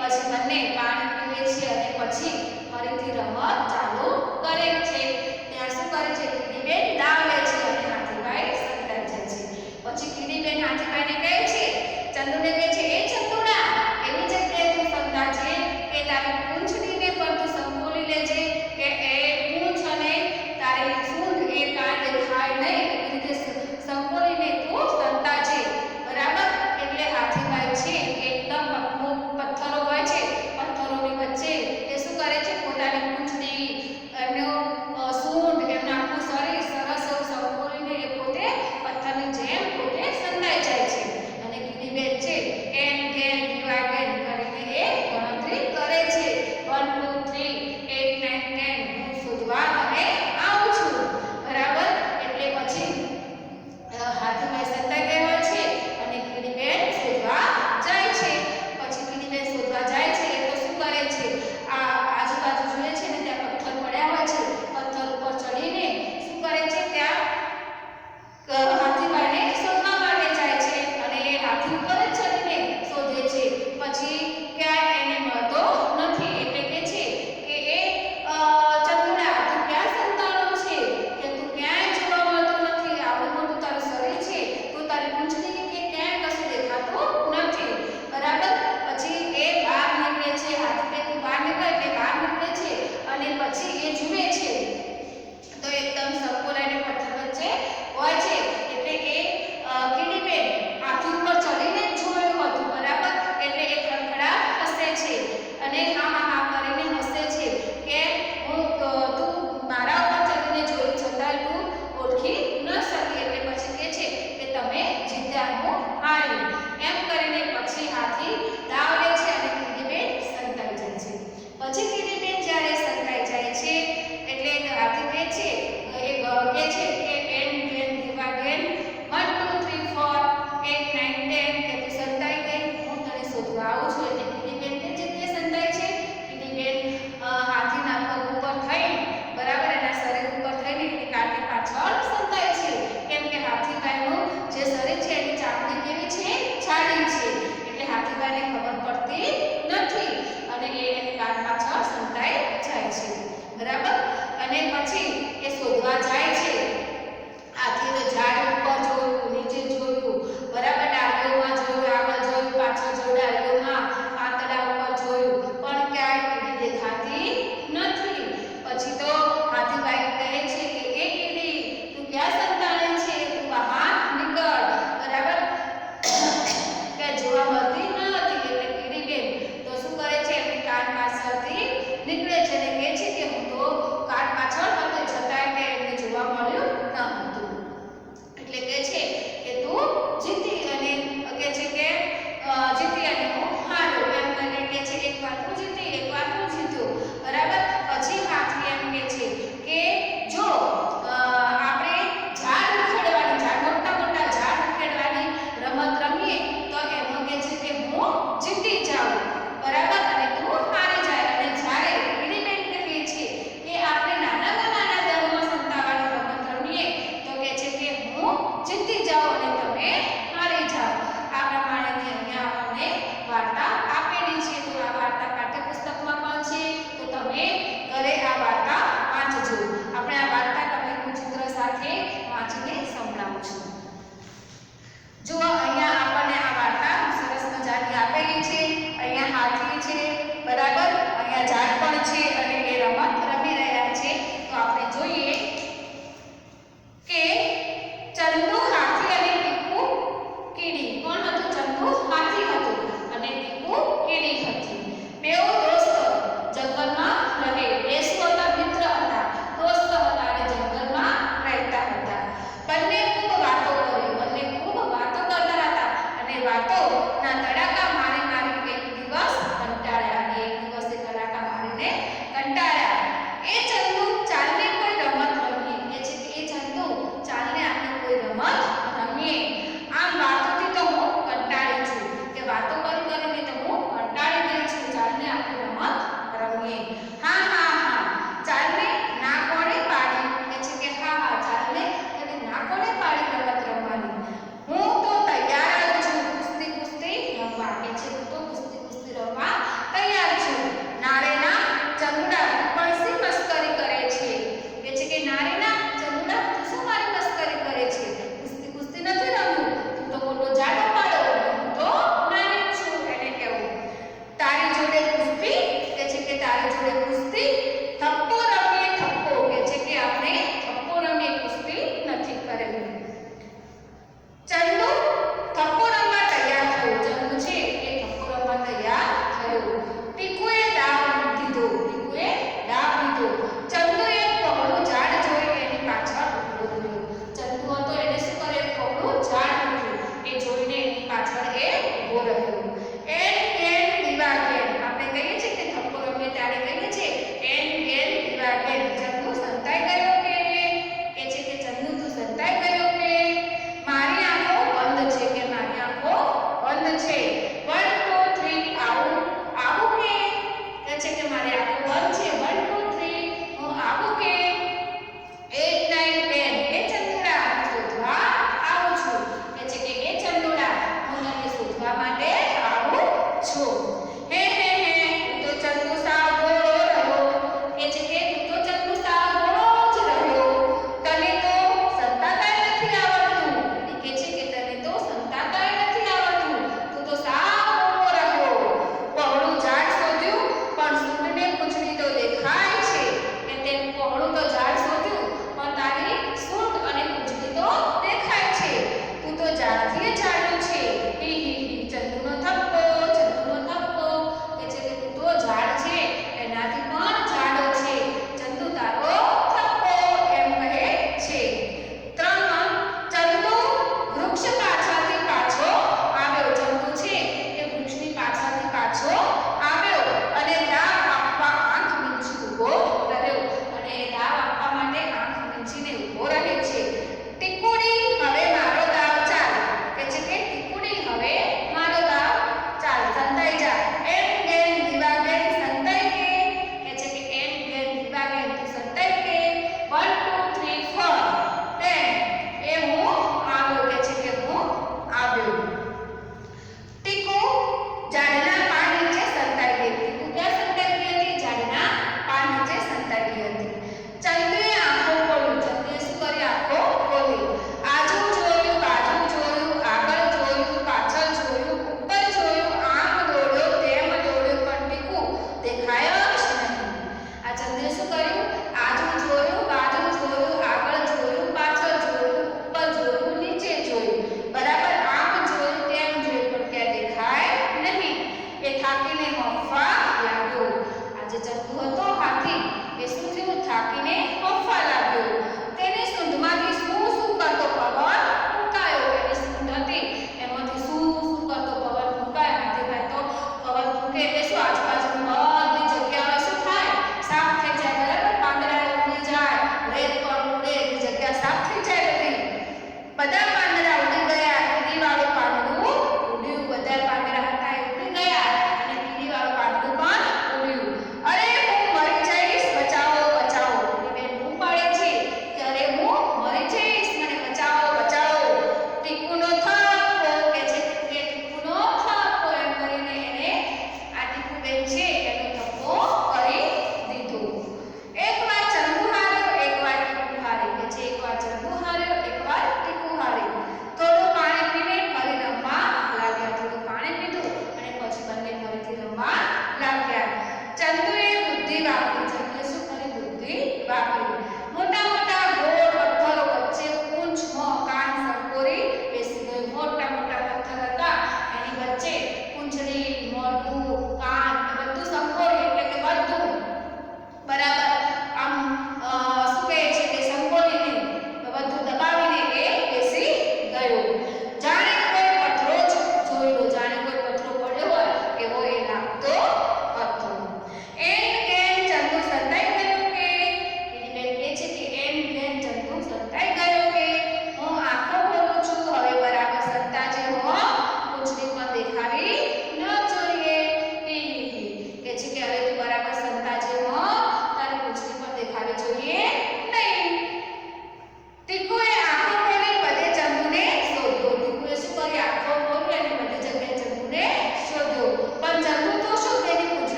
પછી બંને પાણી પીવે છે અને પછી ફરીથી રમત ચાલુ કરે છે. ત્યાં શું કરે છે? કીડીબેન દાવ લે છે અને હાથીભાઈ સંકળાઈ જાય છે. પછી કીડીબેન હાથીભાઈને કહે છે, ચંદુને કહે છે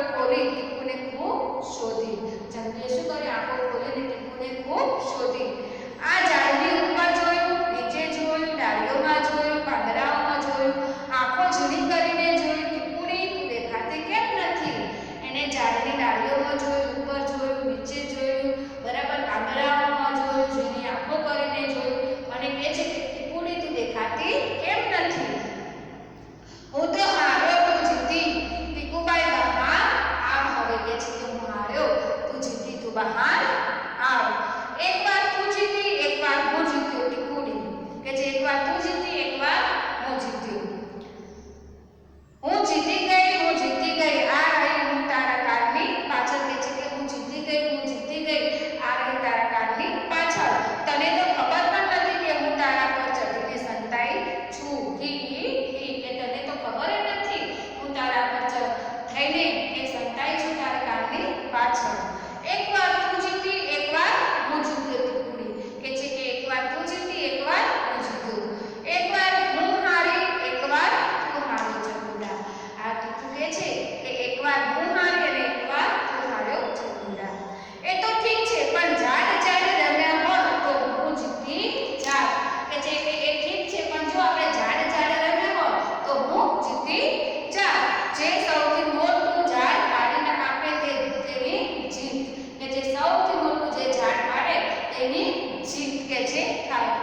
આપણે ખોલી ટીકુને ખૂબ શોધી જગદીશુ કરી આપણે ખોલીને ટીકુને ખૂબ શોધી આ જાણ કે છે. ખાય